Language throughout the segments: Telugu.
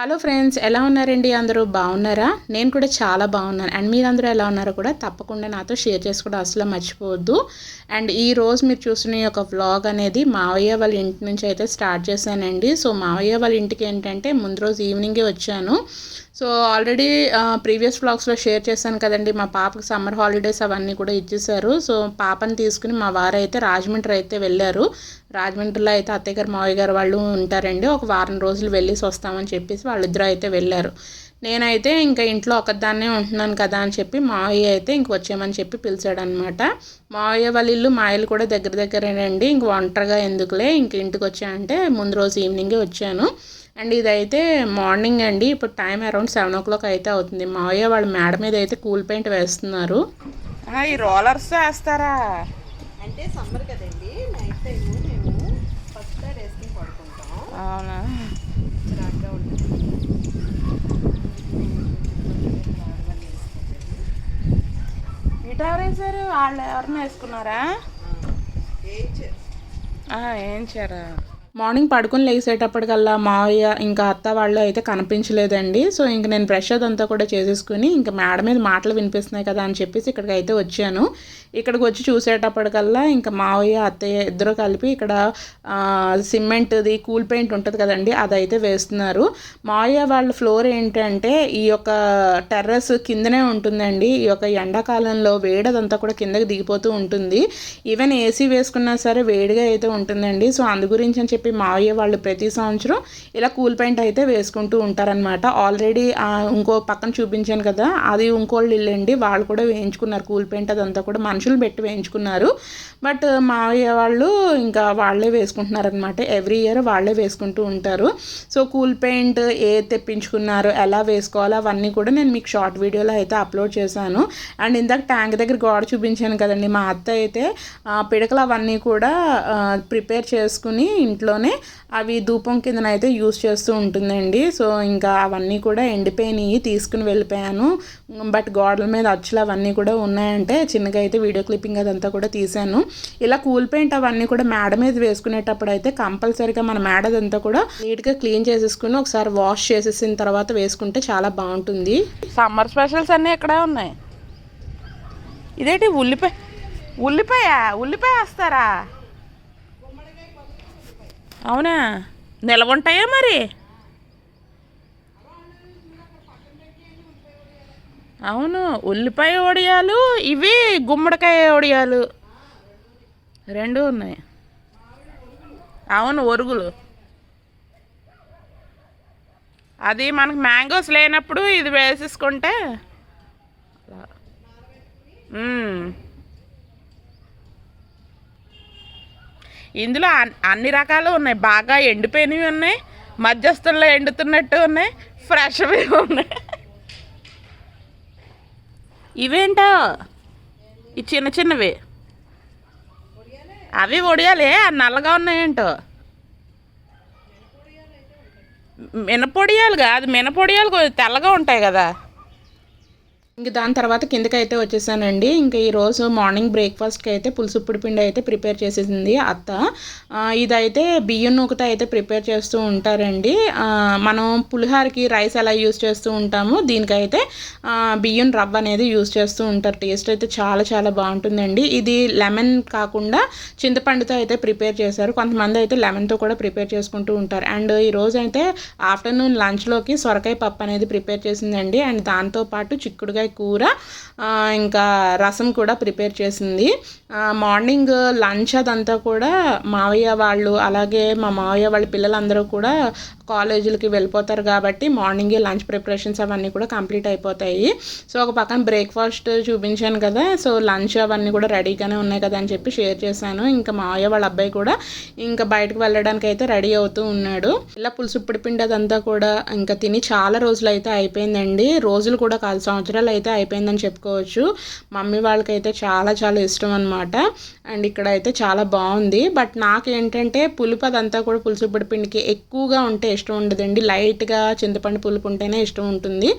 హలో ఫ్రెండ్స్ ఎలా ఉన్నారండి అందరూ? బాగున్నారా? నేను కూడా చాలా బాగున్నాను. అండ్ మీరందరూ ఎలా ఉన్నారో కూడా తప్పకుండా నాతో షేర్ చేసుకోవడం అసలు మర్చిపోవద్దు. అండ్ ఈ రోజు మీరు చూసిన ఒక వ్లాగ్ అనేది మావయ్య వాళ్ళ ఇంటి నుంచి అయితే స్టార్ట్ చేశానండి. సో మావయ్య వాళ్ళ ఇంటికి ఏంటంటే ముందు రోజు ఈవినింగే వచ్చాను. సో ఆల్రెడీ ప్రీవియస్ వ్లాగ్స్లో షేర్ చేశాను కదండి మా పాపకు సమ్మర్ హాలిడేస్ అవన్నీ కూడా ఇచ్చేసారు సో పాపని తీసుకుని మా వారైతే రాజమండ్రి అయితే వెళ్ళారు. రాజమండ్రిలో అయితే అత్తయ్య గారు మావయ్య గారు వాళ్ళు ఉంటారండి. ఒక వారం రోజులు వెళ్ళేసి వస్తామని చెప్పేసి వాళ్ళిద్దరూ అయితే వెళ్ళారు. నేనైతే ఇంకా ఇంట్లో ఒకదాన్నే ఉంటున్నాను కదా అని చెప్పి మావయ్య అయితే ఇంక వచ్చేయమని చెప్పి పిలిచాడు అనమాట మావయ్య వాళ్ళ ఇల్లు మా కూడా దగ్గర దగ్గరేనండి. ఇంక ఒంటరిగా ఎందుకులే ఇంక ఇంటికి వచ్చానంటే ముందు రోజు ఈవినింగే వచ్చాను. అండ్ ఇదైతే మార్నింగ్ అండి. ఇప్పుడు time around seven o'clock అయితే అవుతుంది. మావయ్య వాళ్ళ మేడ మీద అయితే కూల్ పెయింట్ వేస్తున్నారు. ఈ రోలర్స్ వేస్తారా? అంటే సమ్మర్ కదండి. నైట్ టైము మేము ఫస్ట్ టైం వేసుకుని పడుకుంటాం. అవునా? చిరాగ్గా ఉంటుంది. ఇటు ఎవరు వేసారు వాళ్ళు ఎవరిని వేసుకున్నారా? ఏం చేరా మార్నింగ్ పడుకొని లేసేటప్పటికల్లా మావయ్య ఇంకా అత్త వాళ్ళు అయితే కనిపించలేదండి. సో ఇంక నేను బ్రష్ అదంతా కూడా చేసేసుకుని ఇంకా మేడ మీద మాటలు వినిపిస్తున్నాయి కదా అని చెప్పేసి ఇక్కడికి అయితే వచ్చాను. ఇక్కడికి వచ్చి చూసేటప్పటికల్లా ఇంకా మావయ్య అత్తయ్య ఇద్దరు కలిపి ఇక్కడ సిమెంట్ది కూల్ పెయింట్ ఉంటుంది కదండి అదైతే వేస్తున్నారు. మావయ్య వాళ్ళ ఫ్లోర్ ఏంటంటే ఈ యొక్క టెర్రస్ కిందనే ఉంటుందండి. ఈ యొక్క ఎండాకాలంలో వేడదంతా కూడా కిందకి దిగిపోతూ ఉంటుంది. ఈవెన్ ఏసీ వేసుకున్నా సరే వేడిగా అయితే ఉంటుందండి. సో అందు గురించి అని చెప్పి మావయ్య వాళ్ళు ప్రతి సంవత్సరం ఇలా కూల్ పెయింట్ అయితే వేసుకుంటూ ఉంటారనమాట ఆల్రెడీ ఇంకో పక్కన చూపించాను కదా అది ఇంకోళ్ళు ఇల్లండి వాళ్ళు కూడా వేయించుకున్నారు కూల్ పెయింట్ అదంతా కూడా మనుషులు పెట్టి వేయించుకున్నారు. బట్ మావయ్య వాళ్ళు ఇంకా వాళ్ళే వేసుకుంటున్నారనమాట ఎవ్రీ ఇయర్ వాళ్ళే వేసుకుంటూ ఉంటారు. సో కూల్ పెయింట్ ఏ తెప్పించుకున్నారు ఎలా వేసుకోవాలో అవన్నీ కూడా నేను మీకు షార్ట్ వీడియోలో అయితే అప్లోడ్ చేశాను. అండ్ ఇందాక ట్యాంక్ దగ్గర గోడ చూపించాను కదండి మా అత్త అయితే పిడకలు అవన్నీ కూడా ప్రిపేర్ చేసుకుని ఇంట్లో ఇంట్లోనే అవి ధూపం కిందనైతే యూస్ చేస్తూ ఉంటుందండి. సో ఇంకా అవన్నీ కూడా ఎండిపోయినాయి తీసుకుని వెళ్ళిపోయాను. బట్ గోడల మీద అచ్చులు అవన్నీ కూడా ఉన్నాయంటే చిన్నగా అయితే వీడియో క్లిప్పింగ్ అదంతా కూడా తీశాను. ఇలా కూల్ పెయింట్ అవన్నీ కూడా మేడ మీద వేసుకునేటప్పుడు అయితే కంపల్సరీగా మన మేడ అదంతా కూడా నీట్గా క్లీన్ చేసేసుకుని ఒకసారి వాష్ చేసేసిన తర్వాత వేసుకుంటే చాలా బాగుంటుంది. సమ్మర్ స్పెషల్స్ అన్నీ ఇక్కడే ఉన్నాయి. ఇదేంటి ఉల్లిపాయ? ఉల్లిపాయ? ఉల్లిపాయ వేస్తారా? అవునా? నిలవ ఉంటాయా మరి? అవును ఉల్లిపాయ వడియాలు ఇవి గుమ్మడికాయ వడియాలు. రెండు ఉన్నాయి. అవును ఒరుగులు. అది మనకు మ్యాంగోస్ లేనప్పుడు ఇది వేసేసుకుంటే అలా. మ్మ్. ఇందులో అన్ని రకాలు ఉన్నాయి. బాగా ఎండిపోయినవి ఉన్నాయి. మధ్యస్థంలో ఎండుతున్నట్టు ఉన్నాయి. ఫ్రెష్వి ఉన్నాయి. ఇవేంటో? ఈ చిన్న చిన్నవి. అవి ఒడియాలే. నల్లగా ఉన్నాయేంటో? మినపొడియాలు కాదు. మినపొడియాలు తెల్లగా ఉంటాయి కదా. ఇంక దాని తర్వాత కిందకి అయితే వచ్చేసానండి. ఇంకా ఈరోజు మార్నింగ్ బ్రేక్ఫాస్ట్కి అయితే పులుసుప్పుడు పిండి అయితే ప్రిపేర్ చేసేసింది అత్త. ఇదైతే బియ్యం నూకతో అయితే ప్రిపేర్ చేస్తూ ఉంటారండి. మనం పులిహారకి రైస్ ఎలా యూస్ చేస్తూ ఉంటామో దీనికైతే బియ్యం రవ్వ అనేది యూస్ చేస్తూ ఉంటారు. టేస్ట్ అయితే చాలా చాలా బాగుంటుందండి. ఇది లెమన్ కాకుండా చింతపండుతో అయితే ప్రిపేర్ చేశారు. కొంతమంది అయితే లెమన్తో కూడా ప్రిపేర్ చేసుకుంటూ ఉంటారు. అండ్ ఈరోజు అయితే ఆఫ్టర్నూన్ లంచ్లోకి సొరకాయ పప్పు అనేది ప్రిపేర్ చేసిందండి. అండ్ దాంతోపాటు కూర ఇంకా రసం కూడా ప్రిపేర్ చేసింది. మార్నింగ్ లంచ్ అదంతా కూడా మావయ్య వాళ్ళు అలాగే మా మావయ్య వాళ్ళ పిల్లలందరూ కూడా కాలేజీలకి వెళ్ళిపోతారు కాబట్టి మార్నింగే లంచ్ ప్రిపరేషన్స్ అవన్నీ కూడా కంప్లీట్ అయిపోతాయి. సో ఒక పక్కన బ్రేక్ఫాస్ట్ చూపించాను కదా సో లంచ్ అవన్నీ కూడా రెడీగానే ఉన్నాయి కదా అని చెప్పి షేర్ చేశాను. ఇంకా మావయ్య వాళ్ళ అబ్బాయి కూడా ఇంకా బయటకు వెళ్ళడానికి అయితే రెడీ అవుతూ ఉన్నాడు. ఇలా పులుసు పిండి అదంతా కూడా ఇంకా తిని చాలా రోజులు అయితే అయిపోయిందండి. రోజులు కూడా కాదు సంవత్సరాలు అయితే అయిపోయిందని చెప్పుకోవచ్చు. మమ్మీ వాళ్ళకైతే చాలా చాలా ఇష్టం అనమాట అండ్ ఇక్కడ అయితే చాలా బాగుంది. బట్ నాకేంటంటే పులుపు అదంతా కూడా పులుసు పిండికి ఎక్కువగా ఉంటే ఇష్టం ఉండదండి. లైట్గా చింతపండు పులుపు ఉంటేనే ఇష్టం ఉంటుంది.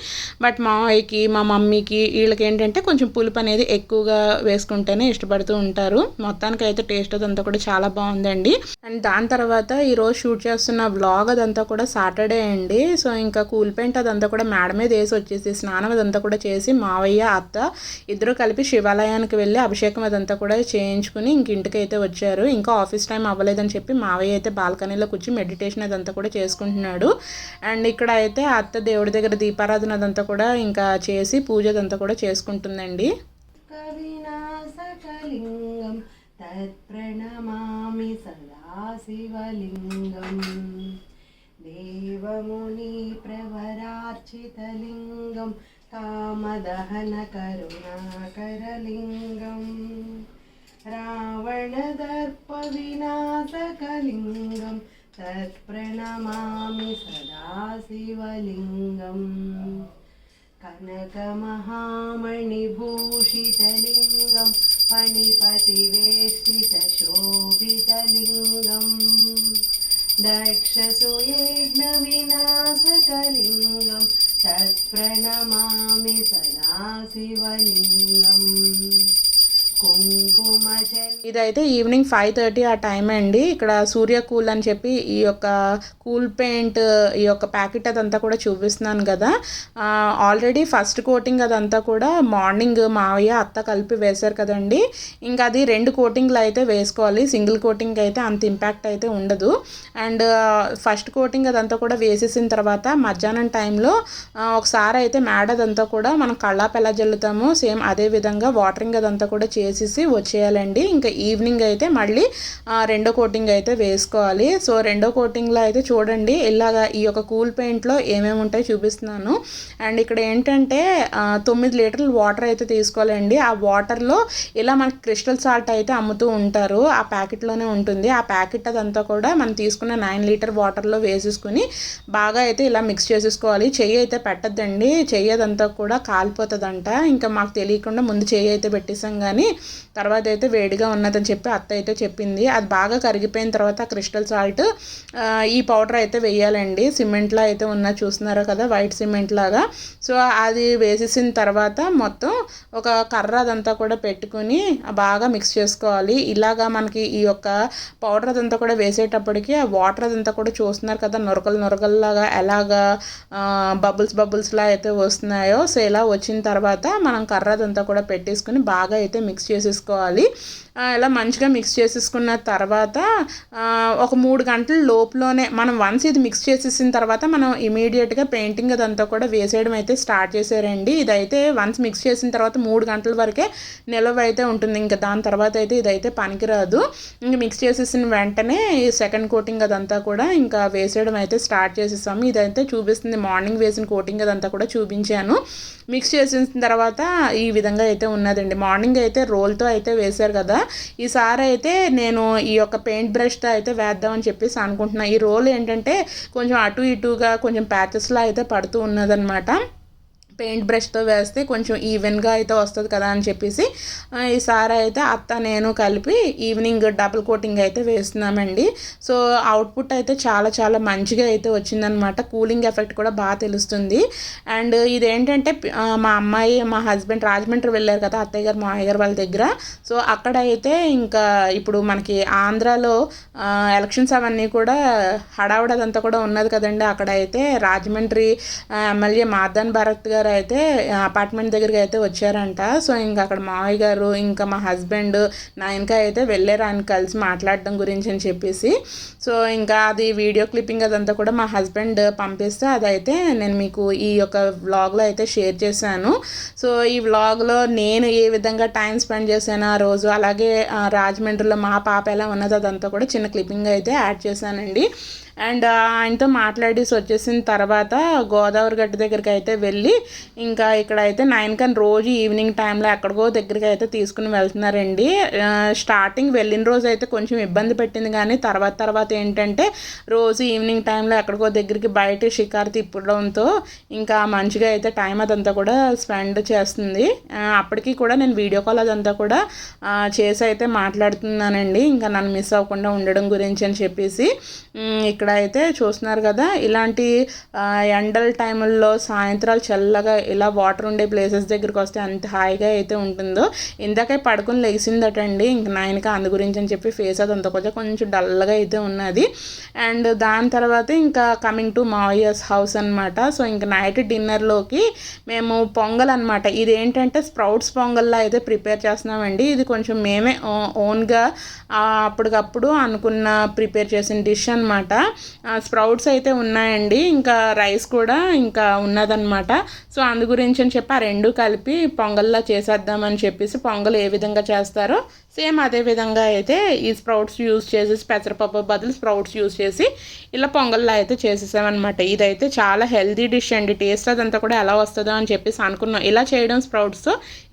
బట్ మా అయ్యకి మా మమ్మీకి వీళ్ళకి ఏంటంటే కొంచెం పులుపు అనేది ఎక్కువగా వేసుకుంటేనే ఇష్టపడుతూ ఉంటారు. మొత్తానికి అయితే టేస్ట్ అదంతా కూడా చాలా బాగుందండి. అండ్ దాని తర్వాత ఈరోజు షూట్ చేస్తున్న వ్లాగ్ అదంతా కూడా సాటర్డే అండి. సో ఇంకా కూల్ పెయింట్ అదంతా కూడా మేడ మీద వేసి వచ్చేసి స్నానం అదంతా కూడా చేసి మావయ్య అత్త ఇద్దరు కలిపి శివాలయానికి వెళ్ళి అభిషేకం అదంతా కూడా చేయించుకుని ఇంక ఇంటికి అయితే వచ్చారు. ఇంకా ఆఫీస్ టైం అవ్వలేదని చెప్పి మావయ్య అయితే బాల్కనీలో కూర్చి మెడిటేషన్ అదంతా కూడా చేసుకుంటున్నాడు. అండ్ ఇక్కడ అయితే అత్త దేవుడి దగ్గర దీపారాధన అదంతా కూడా ఇంకా చేసి పూజ అదంతా కూడా చేసుకుంటుందండి. కవినాశకలింగం తత్ప్రణమామి సదా శివలింగం. कामदहनकरुणाकरलिङ्गं रावणदर्पविनाशकलिङ्गं तत्प्रणमामि सदा शिवलिङ्गं कनकमहामणिभूषितलिङ्गं फणिपतिवेष्टितशोभितलिङ्गम्। दक्षसुयज्ञविनाशकलिङ्गम्। तत्प्रणमामि सदा शिवलिङ्गम् कुङ्कुमचल ఇదైతే ఈవినింగ్ ఫైవ్ థర్టీ ఆ టైం అండి. ఇక్కడ సూర్య కూల్ అని చెప్పి ఈ యొక్క కూల్ పెయింట్ ఈ యొక్క ప్యాకెట్ అదంతా కూడా చూపిస్తున్నాను కదా. ఆల్రెడీ ఫస్ట్ కోటింగ్ అదంతా కూడా మార్నింగ్ మావయ్య అత్త కలిపి వేశారు కదండి. ఇంకా అది రెండు కోటింగ్లు అయితే వేసుకోవాలి. సింగిల్ కోటింగ్ అయితే అంత ఇంపాక్ట్ అయితే ఉండదు. అండ్ ఫస్ట్ కోటింగ్ అదంతా కూడా వేసేసిన తర్వాత మధ్యాహ్నం టైంలో ఒకసారి అయితే మేడ అదంతా కూడా మనం కళ్ళాపెలా జల్లుతాము జల్లుతామో సేమ్ అదే విధంగా వాటరింగ్ అదంతా కూడా వేసేసి వచ్చేయాలండి. ఇంకా ఈవినింగ్ అయితే మళ్ళీ రెండో కోటింగ్ అయితే వేసుకోవాలి. సో రెండో కోటింగ్లో అయితే చూడండి ఇలాగా ఈ యొక్క కూల్ పెయింట్లో ఏమేమి ఉంటాయో చూపిస్తున్నాను. అండ్ ఇక్కడ ఏంటంటే తొమ్మిది లీటర్లు వాటర్ అయితే తీసుకోవాలండి. ఆ వాటర్లో ఇలా మనకి క్రిస్టల్ సాల్ట్ అయితే అమ్ముతూ ఉంటారు. ఆ ప్యాకెట్లోనే ఉంటుంది. ఆ ప్యాకెట్ అదంతా కూడా మనం తీసుకున్న నైన్ లీటర్ వాటర్లో వేసేసుకుని బాగా అయితే ఇలా మిక్స్ చేసేసుకోవాలి. చెయ్యి అయితే పెట్టద్దండి. చెయ్యి అదంతా కూడా కాలిపోతుందంట. ఇంకా మాకు తెలియకుండా ముందు చెయ్యి అయితే పెట్టేసాం కానీ తర్వాత అయితే వేడిగా ఉన్నదని చెప్పి అత్త అయితే చెప్పింది. అది బాగా కరిగిపోయిన తర్వాత క్రిస్టల్ సాల్ట్ ఈ పౌడర్ అయితే వేయాలండి. సిమెంట్లో అయితే ఉన్న చూస్తున్నారా కదా వైట్ సిమెంట్ లాగా. సో అది వేసేసిన తర్వాత మొత్తం ఒక కర్ర అదంతా కూడా పెట్టుకుని బాగా మిక్స్ చేసుకోవాలి. ఇలాగా మనకి ఈ యొక్క పౌడర్ అదంతా కూడా వేసేటప్పటికి ఆ వాటర్ అదంతా కూడా చూస్తున్నారు కదా నొరకలు నొరకల్లాగా ఎలాగా బబుల్స్ బబుల్స్లా అయితే వస్తున్నాయో. సో ఇలా వచ్చిన తర్వాత మనం కర్ర అదంతా కూడా పెట్టేసుకుని బాగా అయితే మిక్స్ చేసేసుకోవాలి. ఇలా మంచిగా మిక్స్ చేసేసుకున్న తర్వాత ఒక మూడు గంటల లోపులోనే మనం వన్స్ ఇది మిక్స్ చేసేసిన తర్వాత మనం ఇమీడియట్గా పెయింటింగ్ అదంతా కూడా వేసేయడం అయితే స్టార్ట్ చేశారండి. ఇదైతే వన్స్ మిక్స్ చేసిన తర్వాత మూడు గంటల వరకే నిలవ అయితే ఉంటుంది. ఇంకా దాని తర్వాత అయితే ఇదైతే పనికిరాదు. ఇంక మిక్స్ చేసేసిన వెంటనే ఈ సెకండ్ కోటింగ్ అదంతా కూడా ఇంకా వేసేయడం అయితే స్టార్ట్ చేసేసాము. ఇదైతే చూపిస్తుంది. మార్నింగ్ వేసిన కోటింగ్ అదంతా కూడా చూపించాను. మిక్స్ చేసిన తర్వాత ఈ విధంగా అయితే ఉన్నదండి. మార్నింగ్ అయితే రోల్తో అయితే వేశారు కదా. ఈసారి అయితే నేను ఈ యొక్క పెయింట్ బ్రష్తో అయితే వేద్దామని చెప్పేసి అనుకుంటున్నాను ఈ రోల్ ఏంటంటే కొంచెం అటు ఇటుగా కొంచెం ప్యాచెస్లా అయితే పడుతూ ఉన్నదనమాట పెయింట్ బ్రష్తో వేస్తే కొంచెం ఈవెన్గా అయితే వస్తుంది కదా అని చెప్పేసి ఈసారి అయితే అత్త నేను కలిపి ఈవినింగ్ డబుల్ కోటింగ్ అయితే వేస్తున్నామండి. సో అవుట్పుట్ అయితే చాలా చాలా మంచిగా అయితే వచ్చిందనమాట. కూలింగ్ ఎఫెక్ట్ కూడా బాగా తెలుస్తుంది. అండ్ ఇదేంటంటే మా అమ్మాయి మా హస్బెండ్ రాజమండ్రి వెళ్ళారు కదా అత్తయ్య గారు మావయ్య గారు వాళ్ళ దగ్గర. సో అక్కడ అయితే ఇంకా ఇప్పుడు మనకి ఆంధ్రాలో ఎలక్షన్స్ అవన్నీ కూడా హడావుడదంతా కూడా ఉన్నది కదండి. అక్కడ అయితే రాజమండ్రి ఎమ్మెల్యే మాదన్ భరత్ గారు అయితే అపార్ట్మెంట్ దగ్గరికి అయితే వచ్చారంట. సో ఇంకా అక్కడ మావయ్య గారు ఇంకా మా హస్బెండ్ నా అయితే వెళ్ళారు. ఆయన కలిసి మాట్లాడడం గురించి అని చెప్పేసి. సో ఇంకా అది వీడియో క్లిప్పింగ్ అదంతా కూడా మా హస్బెండ్ పంపిస్తే అదైతే నేను మీకు ఈ యొక్క వ్లాగ్లో అయితే షేర్ చేశాను. సో ఈ వ్లాగ్లో నేను ఏ విధంగా టైం స్పెండ్ చేశాను ఆ రోజు అలాగే రాజమండ్రిలో మా పాప ఎలా ఉన్నది అదంతా కూడా చిన్న క్లిప్పింగ్ అయితే యాడ్ చేశానండి. అండ్ ఆయనతో మాట్లాడేసి వచ్చేసిన తర్వాత గోదావరి గట్టు దగ్గరికి అయితే వెళ్ళి ఇంకా ఇక్కడ అయితే నైన్ కన్ రోజు ఈవినింగ్ టైంలో ఎక్కడికో దగ్గరికి అయితే తీసుకుని వెళ్తున్నారండి. స్టార్టింగ్ వెళ్ళిన రోజు అయితే కొంచెం ఇబ్బంది పెట్టింది కానీ తర్వాత తర్వాత ఏంటంటే రోజు ఈవినింగ్ టైంలో ఎక్కడికో దగ్గరికి బయట షికారు తిప్పడంతో ఇంకా మంచిగా అయితే టైం అదంతా కూడా స్పెండ్ చేస్తుంది. అప్పటికి కూడా నేను వీడియో కాల్ అదంతా కూడా చేసి అయితే మాట్లాడుతున్నానండి. ఇంకా నన్ను మిస్ అవ్వకుండా ఉండడం గురించి అని చెప్పేసి ఇక్కడ ఇక్కడ అయితే చూస్తున్నారు కదా. ఇలాంటి ఎండల టైముల్లో సాయంత్రాలు చల్లగా ఇలా వాటర్ ఉండే ప్లేసెస్ దగ్గరికి వస్తే అంత హాయిగా అయితే ఉంటుందో. ఇందాకే పడుకుని లెగిసిందటండి ఇంక నాయనకి అందు గురించి అని చెప్పి ఫేస్ అది అంత కొంచెం కొంచెం డల్గా అయితే ఉన్నది. అండ్ దాని తర్వాత ఇంకా కమింగ్ టు మావయ్యస్ హౌస్ అనమాట సో ఇంకా నైట్ డిన్నర్లోకి మేము పొంగల్ అనమాట ఇది ఏంటంటే స్ప్రౌట్స్ పొంగల్లా అయితే ప్రిపేర్ చేస్తున్నామండి. ఇది కొంచెం మేమే ఓన్గా అప్పటికప్పుడు అనుకున్న ప్రిపేర్ చేసిన డిష్ అనమాట స్ప్రౌట్స్ అయితే ఉన్నాయండి. ఇంకా రైస్ కూడా ఇంకా ఉన్నదన్నమాట. సో అందు గురించి అని చెప్పి ఆ రెండు కలిపి పొంగల్లా చేసేద్దామని చెప్పేసి పొంగల్ ఏ విధంగా చేస్తారో సేమ్ అదే విధంగా అయితే ఈ స్ప్రౌట్స్ యూస్ చేసి పెసరపప్పు బదులు స్ప్రౌట్స్ యూస్ చేసి ఇలా పొంగల్లా అయితే చేసేసామన్నమాట. ఇదైతే చాలా హెల్దీ డిష్ అండి. టేస్ట్ అదంతా కూడా ఎలా వస్తుందో అని చెప్పేసి అనుకున్నాం. ఇలా చేయడం స్ప్రౌట్స్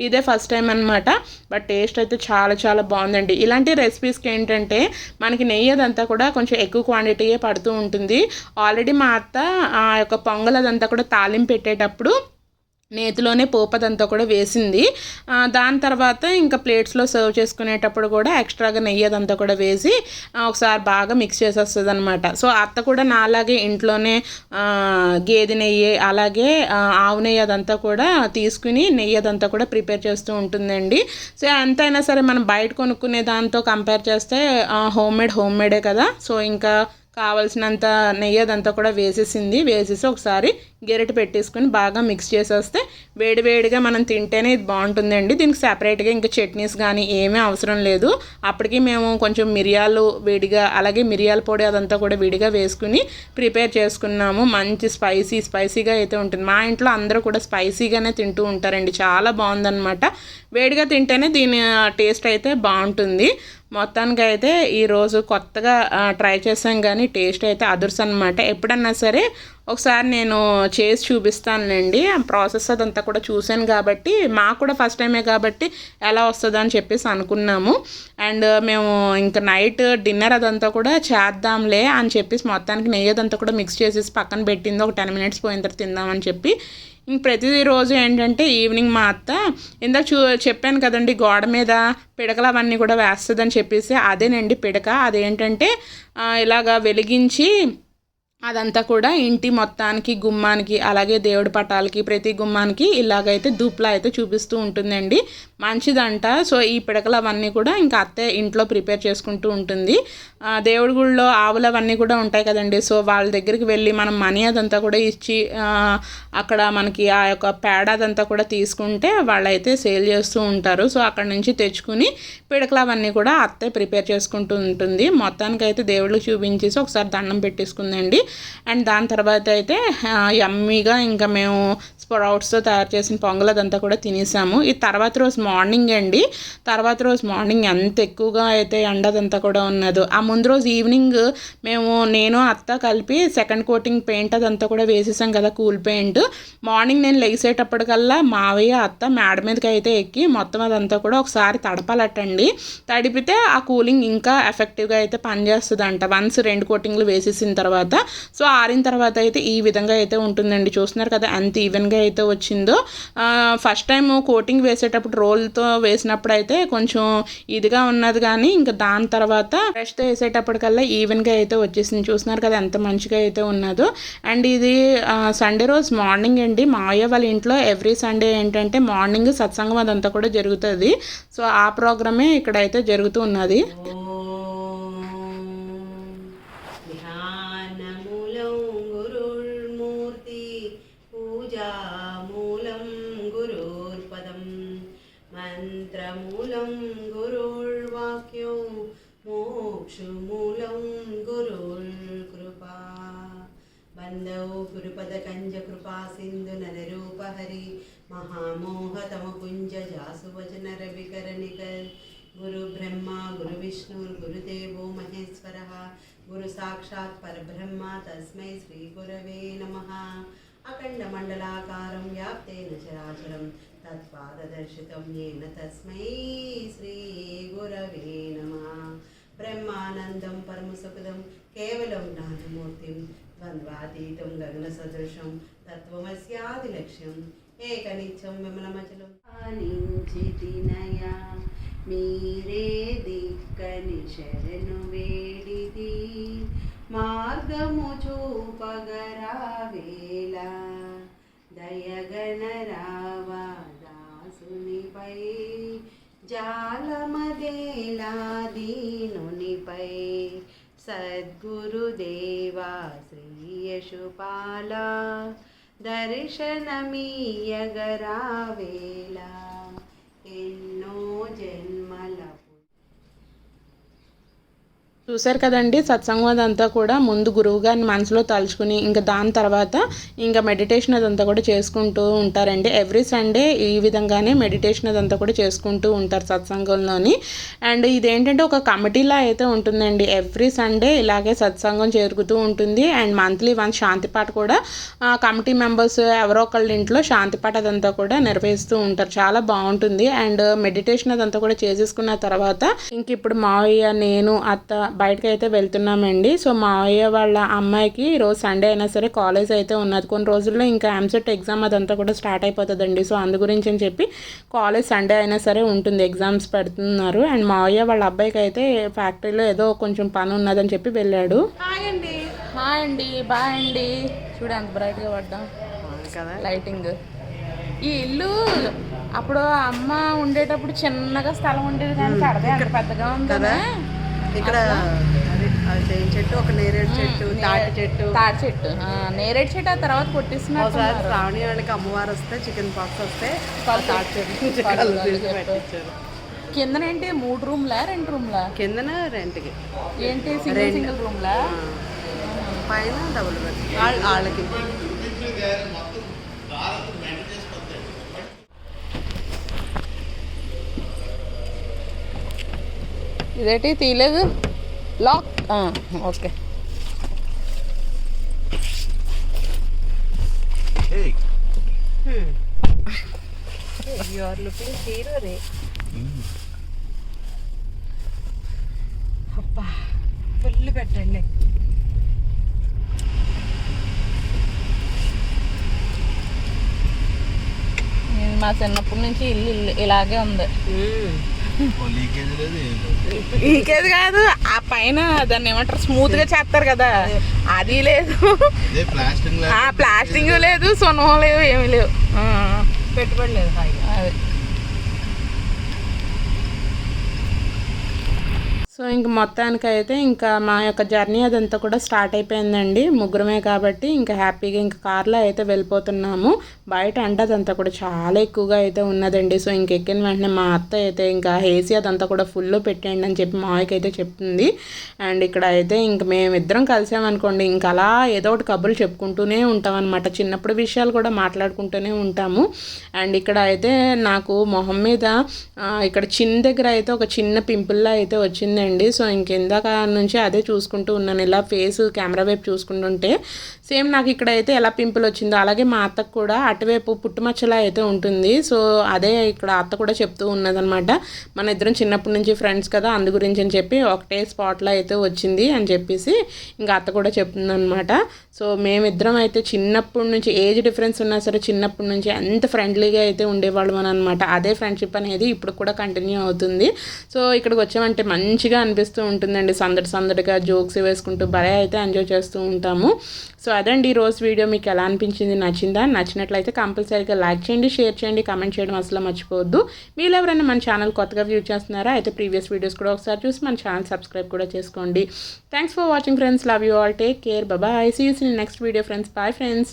ఇదే ఫస్ట్ టైం అనమాట బట్ టేస్ట్ అయితే చాలా చాలా బాగుందండి. ఇలాంటి రెసిపీస్కి ఏంటంటే మనకి నెయ్యి అదంతా కూడా కొంచెం ఎక్కువ క్వాంటిటీయే పడుతూ ఉంటుంది. ఆల్రెడీ మా అత్త ఆ యొక్క పొంగల్ అదంతా కూడా తాలింపు పెట్టేటప్పుడు నేతిలోనే పోపదంతా కూడా వేసింది. దాని తర్వాత ఇంకా ప్లేట్స్లో సర్వ్ చేసుకునేటప్పుడు కూడా ఎక్స్ట్రాగా నెయ్యి అదంతా కూడా వేసి ఒకసారి బాగా మిక్స్ చేసేస్తుంది అనమాట సో అత్త కూడా నాలాగే ఇంట్లోనే గేదె నెయ్యి అలాగే ఆవు నెయ్యి అదంతా కూడా తీసుకుని నెయ్యి అదంతా కూడా ప్రిపేర్ చేస్తూ ఉంటుందండి. సో ఎంతైనా సరే మనం బయట కొనుక్కునే దాంతో కంపేర్ చేస్తే హోమ్ మేడ్ హోమ్ మేడే కదా. సో ఇంకా కావాల్సినంత నెయ్యి అదంతా కూడా వేసేసింది. వేసేసి ఒకసారి గెరటి పెట్టేసుకొని బాగా మిక్స్ చేసేస్తే వేడివేడిగా మనం తింటేనే ఇది బాగుంటుందండి. దీనికి సెపరేట్గా ఇంకా చట్నీస్ కానీ ఏమీ అవసరం లేదు. అప్పటికి మేము కొంచెం మిరియాలు వేడిగా అలాగే మిరియాల పొడి అదంతా కూడా విడిగా వేసుకుని ప్రిపేర్ చేసుకున్నాము. మంచి స్పైసీ స్పైసీగా అయితే ఉంటుంది. మా ఇంట్లో అందరూ కూడా స్పైసీగానే తింటూ ఉంటారండి. చాలా బాగుందన్నమాట. వేడిగా తింటేనే దీని టేస్ట్ అయితే బాగుంటుంది. మొత్తానికి అయితే ఈరోజు కొత్తగా ట్రై చేసాం కానీ టేస్ట్ అయితే అదుర్స్ అనమాట ఎప్పుడన్నా సరే ఒకసారి నేను చేసి చూపిస్తానులేండి. ఆ ప్రాసెస్ అదంతా కూడా చూశాను కాబట్టి మాకు కూడా ఫస్ట్ టైమే కాబట్టి ఎలా వస్తుంది అని చెప్పేసి అనుకున్నాము. అండ్ uh, మేము ఇంకా నైట్ డిన్నర్ అదంతా కూడా చేద్దాంలే అని చెప్పేసి మొత్తానికి నెయ్యి అదంతా కూడా మిక్స్ చేసేసి పక్కన పెట్టింది. ఒక టెన్ మినిట్స్ పోయిన తర్వాత తిందామని చెప్పి. ఇంక ప్రతిరోజు ఏంటంటే ఈవినింగ్ మా అత్త ఇందాక చూ చెప్పాను కదండి గోడ మీద పిడకలు అవన్నీ కూడా వేస్తుందని చెప్పేసి అదేనండి పిడక. అదేంటంటే ఇలాగా వెలిగించి అదంతా కూడా ఇంటి మొత్తానికి గుమ్మానికి అలాగే దేవుడి పటాలకి ప్రతి గుమ్మానికి ఇలాగైతే ధూప్లా అయితే చూపిస్తూ ఉంటుందండి. మంచిదంట. సో ఈ పిడకలు అవన్నీ కూడా ఇంకా అత్తే ఇంట్లో ప్రిపేర్ చేసుకుంటూ ఉంటుంది. దేవుడి గుళ్ళో ఆవులు అవన్నీ కూడా ఉంటాయి కదండి. సో వాళ్ళ దగ్గరికి వెళ్ళి మనం మనీ అదంతా కూడా ఇచ్చి అక్కడ మనకి ఆ యొక్క పేడ అదంతా కూడా తీసుకుంటే వాళ్ళైతే సేల్ చేస్తూ ఉంటారు. సో అక్కడ నుంచి తెచ్చుకుని పిడకలు అవన్నీ కూడా అత్తే ప్రిపేర్ చేసుకుంటూ ఉంటుంది. మొత్తానికి అయితే దేవుళ్ళకి చూపించేసి ఒకసారి దండం పెట్టేసుకుందండి. అండ్ దాని తర్వాత అయితే యమ్మీగా ఇంకా మేము స్ప్రౌట్స్తో తయారు చేసిన పొంగల్ అదంతా కూడా తినేసాము. ఈ తర్వాత రోజు మార్నింగ్ అండి. తర్వాత రోజు మార్నింగ్ ఎంత ఎక్కువగా అయితే ఎండదంతా కూడా ఉన్నదో. ఆ ముందు రోజు ఈవినింగ్ మేము నేను అత్త కలిపి సెకండ్ కోటింగ్ పెయింట్ అదంతా కూడా వేసేసాం కదా కూల్ పెయింట్ మార్నింగ్ నేను లెగిసేటప్పటికల్లా మావయ్య అత్త మేడ మీదకి అయితే ఎక్కి మొత్తం అదంతా కూడా ఒకసారి తడపాలటండి. తడిపితే ఆ కూలింగ్ ఇంకా ఎఫెక్టివ్గా అయితే పనిచేస్తుందంట. వన్స్ రెండు కోటింగ్లు వేసేసిన తర్వాత. సో ఆరిన తర్వాత అయితే ఈ విధంగా అయితే ఉంటుందండి. చూస్తున్నారు కదా ఎంత ఈవెన్గా అయితే వచ్చిందో ఫస్ట్ టైం కోటింగ్ వేసేటప్పుడు రోల్తో వేసినప్పుడు అయితే కొంచెం ఇదిగా ఉన్నది కానీ ఇంకా దాని తర్వాత బ్రష్తో వేసేటప్పటికల్లా ఈవెన్గా అయితే వచ్చేసింది. చూస్తున్నారు కదా ఎంత మంచిగా అయితే ఉన్నదో. అండ్ ఇది సండే రోజు మార్నింగ్ అండి. మావయ్య వాళ్ళ ఇంట్లో ఎవ్రీ సండే ఏంటంటే మార్నింగ్ సత్సంగం అదంతా కూడా జరుగుతుంది. సో ఆ ప్రోగ్రామే ఇక్కడైతే జరుగుతూ ఉన్నది. మహామోహతమపుంజ జాసువచన రవికరనికర్ గురు బ్రహ్మ గురు విష్ణు గురుదేవో మహేశ్వర. గురు సాక్షాత్ పరబ్రహ్మ తస్మై శ్రీ గురవే నమ. అఖండమండలాకారం వ్యాప్తేన చరాచరం తత్పాదదర్శితం ఏన తస్మై శ్రీ గురవే నమ. ఏకనిత్యం పరమసుఖదం మధ్యలో. జ్ఞానమూర్తిం ద్వంద్వాతీతం మీరే దిక్కని శరణు వేడిది. మార్గము చూపగరావేళ దయగణరావా దాసునిపై జాలమదేలా దీనునిపై సద్గురుదేవా శ్రీ యశుపాలా దర్శనమీయగరావేళ. ఎన్నో జన్మ చూశారు కదండి సత్సంగం అదంతా కూడా ముందు గురువు గారిని మనసులో తలుచుకుని ఇంకా దాని తర్వాత ఇంకా మెడిటేషన్ అదంతా కూడా చేసుకుంటూ ఉంటారండి. ఎవ్రీ సండే ఈ విధంగానే మెడిటేషన్ అదంతా కూడా చేసుకుంటూ ఉంటారు సత్సంగంలోని. అండ్ ఇదేంటంటే ఒక కమిటీలా అయితే ఉంటుందండి. ఎవ్రీ సండే ఇలాగే సత్సంగం జరుగుతూ ఉంటుంది. అండ్ మంత్లీ వన్ శాంతిపాట కూడా ఆ కమిటీ మెంబర్స్ ఎవరో ఒకళ్ళ ఇంట్లో శాంతిపాట అదంతా కూడా నిర్వహిస్తూ ఉంటారు. చాలా బాగుంటుంది. అండ్ మెడిటేషన్ అదంతా కూడా చేసేసుకున్న తర్వాత ఇంక ఇప్పుడు మావయ్య నేను అత్త బయటకు అయితే వెళ్తున్నామండి. సో మావయ్య వాళ్ళ అమ్మాయికి ఈరోజు సండే అయినా సరే కాలేజ్ అయితే ఉన్నది. కొన్ని రోజుల్లో ఇంకా ఎంసెట్ ఎగ్జామ్ అదంతా కూడా స్టార్ట్ అయిపోతుందండి. సో అందు గురించి అని చెప్పి కాలేజ్ సండే అయినా సరే ఉంటుంది. ఎగ్జామ్స్ పెడుతున్నారు. అండ్ మావయ్య వాళ్ళ అబ్బాయికి అయితే ఫ్యాక్టరీలో ఏదో కొంచెం పని ఉన్నదని చెప్పి వెళ్ళాడు. హాయ్ అండి. హాయ్ అండి. బాయ్ అండి. చూడు ఎంత బ్రైట్గా పడ్డాం. కదా. లైటింగ్ ఈ ఇల్లు అప్పుడు అమ్మ ఉండేటప్పుడు చిన్నగా స్థలం ఉండేది కానీ కడదే అంత పెద్దగా ఉంది కదా. ఇక్కడ అది చెట్టు ఒక నేరేడు చెట్టు తాటి చెట్టు. తాడి చెట్టు. నేరేడు చెట్టు ఆ తర్వాత కొట్టిస్తున్నారు ఒకసారి శ్రావణి వాళ్ళకి అమ్మవారు వస్తే చికెన్ పాక్స్ వస్తే తాటి చెట్టు పెట్టించారు. కిందనేంటి? మూడు రూమ్లా? రెండు రూమ్లా? కిందన రెంట్కి. ఏంటి? సింగిల్ సింగిల్ రూమ్లా? పైన డబుల్ బెడ్ వాళ్ళ వాళ్ళకి. ఇదేంటి? తీయలేదు? Lock okay. You are looking hero రే. అబ్బా ఫుల్ పెట్టండి. ఇది మా చిన్నప్పటి నుంచి ఇల్లు ఇల్లు ఇలాగే ఉంది. లీకేజ్ కాదు ఆ పైన దాన్ని ఏమంటారు స్మూత్గా చేస్తారు కదా. అది లేదు. ప్లాస్టింగ్ ఆ ప్లాస్టింగ్ లేదు సున్నం లేవు ఏమీ లేవు. పెట్టుబడి లేదు హాయిగా అది సో ఇంక మొత్తానికైతే ఇంకా మా యొక్క జర్నీ అదంతా కూడా స్టార్ట్ అయిపోయిందండి. ముగ్గురమే కాబట్టి ఇంకా హ్యాపీగా ఇంకా కార్లో అయితే వెళ్ళిపోతున్నాము. బయట అంటే అదంతా కూడా చాలా ఎక్కువగా అయితే ఉన్నదండి. సో ఇంక ఎక్కిన వెంటనే మా అత్త అయితే ఇంకా ఏసీ అదంతా కూడా ఫుల్ పెట్టేయండి అని చెప్పి మావయ్యకి అయితే చెప్తుంది. అండ్ ఇక్కడ అయితే ఇంక మేమిద్దరం కలిసామనుకోండి ఇంకా అలా ఏదో ఒకటి కబుర్లు చెప్పుకుంటూనే ఉంటాం అనమాట చిన్నప్పుడు విషయాలు కూడా మాట్లాడుకుంటూనే ఉంటాము. అండ్ ఇక్కడ అయితే నాకు మొహం మీద ఇక్కడ చిన్న దగ్గర అయితే ఒక చిన్న పింపుల్లా అయితే వచ్చిందండి. సో ఇంకెందాక నుంచి అదే చూసుకుంటూ ఉన్నాను. ఇలా ఫేస్ కెమెరా వైపు చూసుకుంటుంటే సేమ్ నాకు ఇక్కడ అయితే ఎలా పింపుల్ వచ్చిందో అలాగే మా అత్తకు కూడా అటువైపు పుట్టుమచ్చలా అయితే ఉంటుంది. సో అదే ఇక్కడ అత్త కూడా చెప్తూ ఉన్నదనమాట మన ఇద్దరం చిన్నప్పటి నుంచి ఫ్రెండ్స్ కదా అందు గురించి అని చెప్పి ఒకటే స్పాట్లో అయితే వచ్చింది అని చెప్పేసి ఇంకా అత్త కూడా చెప్తుంది అనమాట సో మేమిద్దరం అయితే చిన్నప్పటి నుంచి ఏజ్ డిఫరెన్స్ ఉన్నా సరే చిన్నప్పటి నుంచి ఎంత ఫ్రెండ్లీగా అయితే ఉండేవాళ్ళం అని అనమాట అదే ఫ్రెండ్షిప్ అనేది ఇప్పుడు కూడా కంటిన్యూ అవుతుంది. సో ఇక్కడికి వచ్చామంటే మంచిగా అనిపిస్తూ ఉంటుందండి. సందడి సందడిగా జోక్స్ వేసుకుంటూ భలే అయితే ఎంజాయ్ చేస్తూ ఉంటాము. సో అదండి ఈ రోజు వీడియో మీకు ఎలా అనిపించింది నచ్చిందా? నచ్చినట్లయితే కంపల్సరీగా లైక్ చేయండి షేర్ చేయండి కమెంట్ చేయడం అసలు మర్చిపోవద్దు. మీరు ఎవరైనా మన ఛానల్ కొత్తగా వ్యూ చేస్తున్నారా? అయితే ప్రీవియస్ వీడియోస్ కూడా ఒకసారి చూసి మన ఛానల్ సబ్స్క్రైబ్ కూడా చేసుకోండి. Thanks for watching friends love you all take care bye see you next video friends bye friends